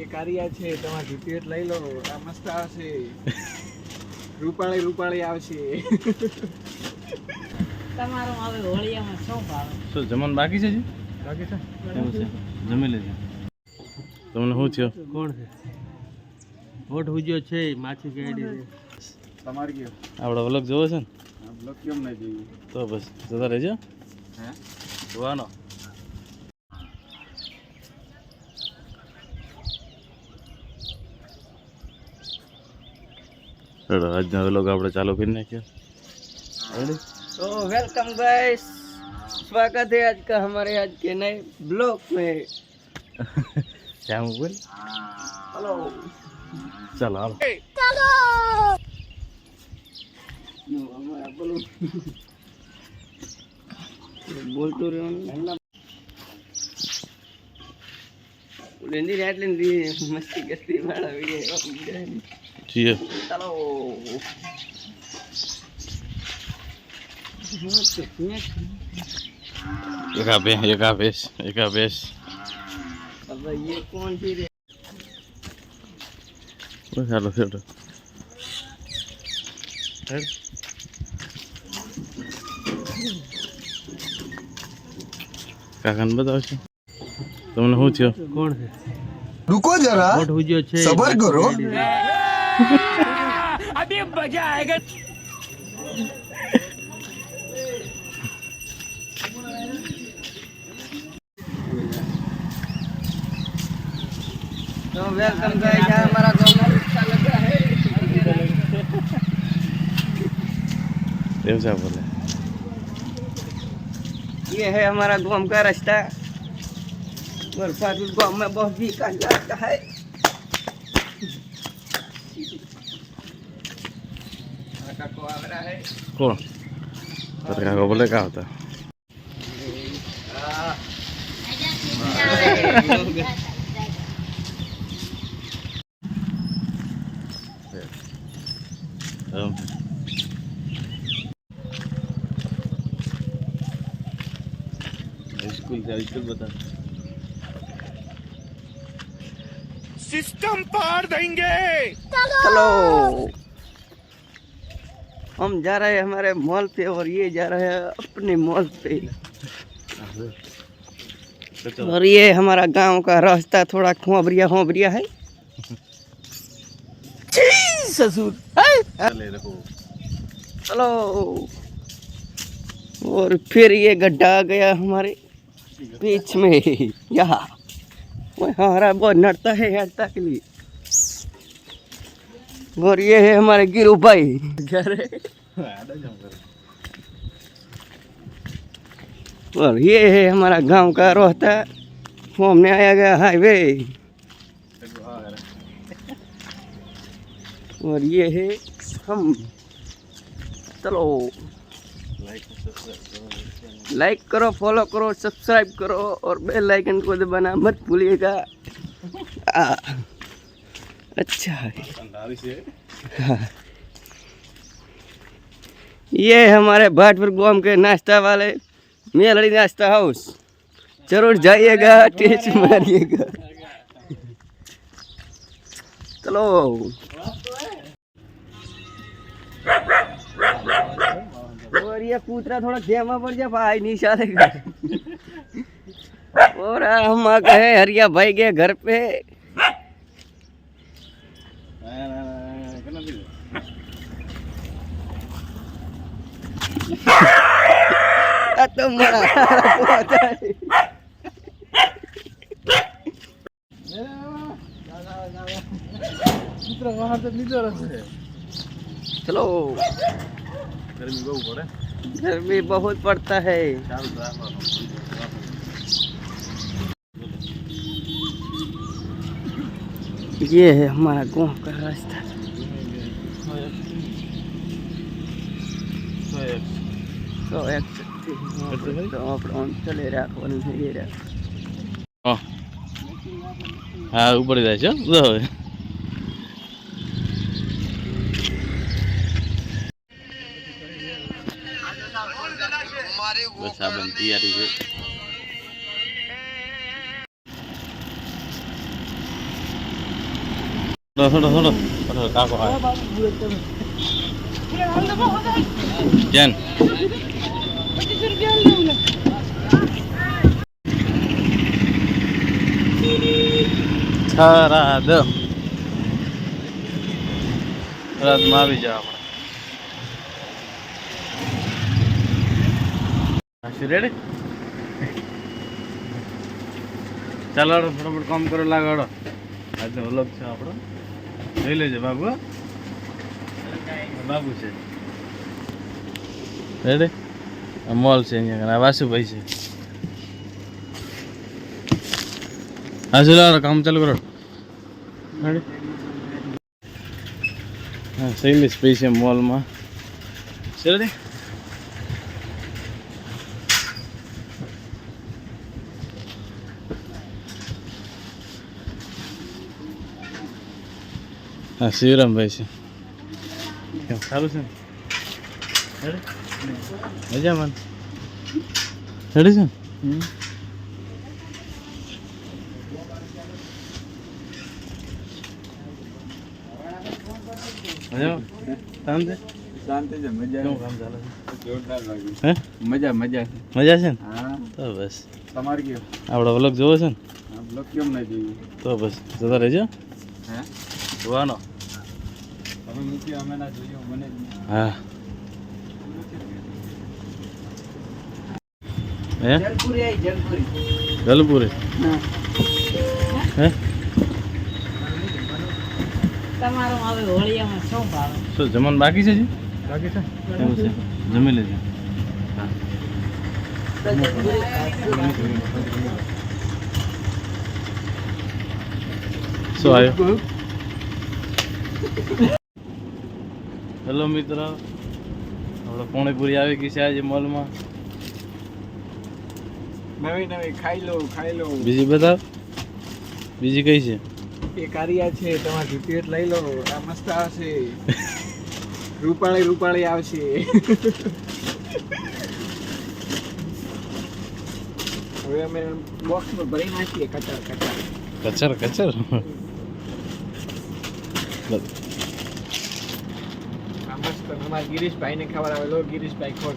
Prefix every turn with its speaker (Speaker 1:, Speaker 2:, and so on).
Speaker 1: એ કારિયા છે તમારે જીપીએસ લઈ લો આ મસ્ત આવશે. રૂપાળી રૂપાળી આવશે.
Speaker 2: તમારો હવે હોળિયામાં શું ભાવે?
Speaker 3: શું જમવાનું બાકી છે જી
Speaker 1: બાકી છે?
Speaker 3: એવું છે. જમી લેજો. તમને શું થયો?
Speaker 2: કોણ છે? વોટ હુજ્યો છે માછી ગાડી છે.
Speaker 1: તમારે કયો?
Speaker 3: આપણા વ્લોગ જોવો છે ને?
Speaker 1: વ્લોગ કેમ નહીં જોઈએ
Speaker 3: તો બસ જતા રહેજો.
Speaker 1: હે?
Speaker 3: જોવાનો. આજનો વ્લોગ આપણે ચાલુ કરી નાખ્યો Ready?
Speaker 2: तो वेलकम गाइस स्वागत है आज का हमारे आज के नए ब्लॉग में
Speaker 3: શ્યામ બોલ
Speaker 2: हेलो
Speaker 3: ચાલો હાલો
Speaker 2: બોલતો રહ્યો લેંદી રાત લેંદી મસ્તી કરતી વાળા વિડિયો
Speaker 3: જીએ
Speaker 2: ચાલો
Speaker 3: એક આ બે એક આ બેસ એક આ બેસ
Speaker 2: अब ये कौन सी रे
Speaker 3: બસ હાલો છોડો કાકાને બતાવશો તમને શું થયો
Speaker 2: कौन है
Speaker 4: रुको जरा
Speaker 2: वोट हुजो अभी
Speaker 4: मज़ा आएगा।
Speaker 2: तो वेलकम गाइस हमारा दोनों अच्छा लग
Speaker 3: रहा है बोले।
Speaker 2: ये है हमारा गाँव का रास्ता। बरसात गाँव में बहुत भी काला है।
Speaker 3: કોણ તારે કાકા બોલે કા હતા હમ. સ્કૂલ सिस्टम पार देंगे।
Speaker 2: चलो। हम जा रहे हैं हमारे मॉल पे और ये जा रहे हैं अपने मॉल पे। और ये हमारा गाँव का रास्ता थोड़ा खोबरिया खोबरिया है। ससुर चलो। और फिर ये गड्ढा गया हमारे बीच में यहाँ। हमारा बहुत नड़ता है हटता के लिए और ये है हमारे गिरू भाई। घर और ये है हमारा गाँव का रोहता। हमने आया गया हाईवे। और ये है हम। चलो। लाइक करो फॉलो करो सब्सक्राइब करो और बेल आइकन को दबाना मत भूलिएगा। अच्छा है। ये हमारे भाटपुर गाँव के नाश्ता वाले मेलड़ी नाश्ता हाउस। ज़रूर जाइएगा, टेस्ट मारिएगा। चलो। और ये कूतरा थोड़ा घेमा पड़ जा भाई नहीं चलेगा और हम आ गए हरिया भाई के घर पे આ તો મારા પોતા છે.
Speaker 1: મિત્ર બહાર તો લીધો રહેશે
Speaker 2: चलो
Speaker 3: ગરમી બહુ પડે
Speaker 2: गर्मी बहुत पड़ता है
Speaker 3: ચાલુ તો રાખવાનું.
Speaker 2: ये है हमारा गांव का रास्ता
Speaker 3: તો એક
Speaker 2: તો એક શક્તિ તો આપણે આમ ચલે રાખવાનું છે એ રાખ
Speaker 3: હા હા ઉપર જાય છે હો. જો હવે બસ આ બંધ તૈયારી છે. થોડો થોડો થોડો કાકો આવે જેન થરાદ. થરાદમાં આવી જાવ આપણે રેડી ચાલો હાલો, ફટાફટ કામ કરો લાગાડો આજનો વ્લોગ છે આપણો. જોઈ લેજો બાબુ બાબુ છે. રેડી આ મોલ છે અહીંયા. આ વાસુભાઈ છે. હા ચલો કામ ચાલુ કરો. રેડી હા શૈલેષ ભાઈ છે મોલમાં. રેડી હા શિવરામભાઈ છે. સારું છે ને? મજામાં રેડી છે શાંતિ?
Speaker 1: શાંતિ છે મજા
Speaker 3: કેવું કામ ચાલે છે?
Speaker 1: જોરદાર લાગ્યું.
Speaker 3: હે?
Speaker 1: મજા મજા
Speaker 3: મજા છે ને?
Speaker 1: હા.
Speaker 3: તો બસ.
Speaker 1: તમારે કેવું?
Speaker 3: આપણો વ્લોગ જોવો છે ને?
Speaker 1: બ્લોક કેમ ના જોયું?
Speaker 3: તો બસ જતા રહેજો. જોવાનો. હા. હે?
Speaker 2: જલપુરી આવી જલપુરી.
Speaker 3: જલપુરી? હે.
Speaker 4: તમારું હવે હોળિયામાં શું ભાવે?
Speaker 3: શું જમવાનું બાકી છે જી
Speaker 1: લાગે છે?
Speaker 3: એવું છે. જમી લેજો. શું આવ્યું? હેલો મિત્ર. આપણે પોણીપુરી આવી ગઈ છે આજે મોલમાં.
Speaker 1: નવી નવી ખાઈ લો ખાઈ લો.
Speaker 3: બીજી બધા બીજી કઈ છે?
Speaker 1: એ કારિયા છે તમારી પેટ લઈ લો. આ મસ્ત આવશે. રૂપાળી રૂપાળી આવશે. હવે અમે બોક્સમાં ભરી નાખીએ કચર કચર.
Speaker 3: કચર કચર?
Speaker 1: મસ્ત અમારા ગિરીશભાઈને ખબર આવેલો ગિરીશભાઈ ખો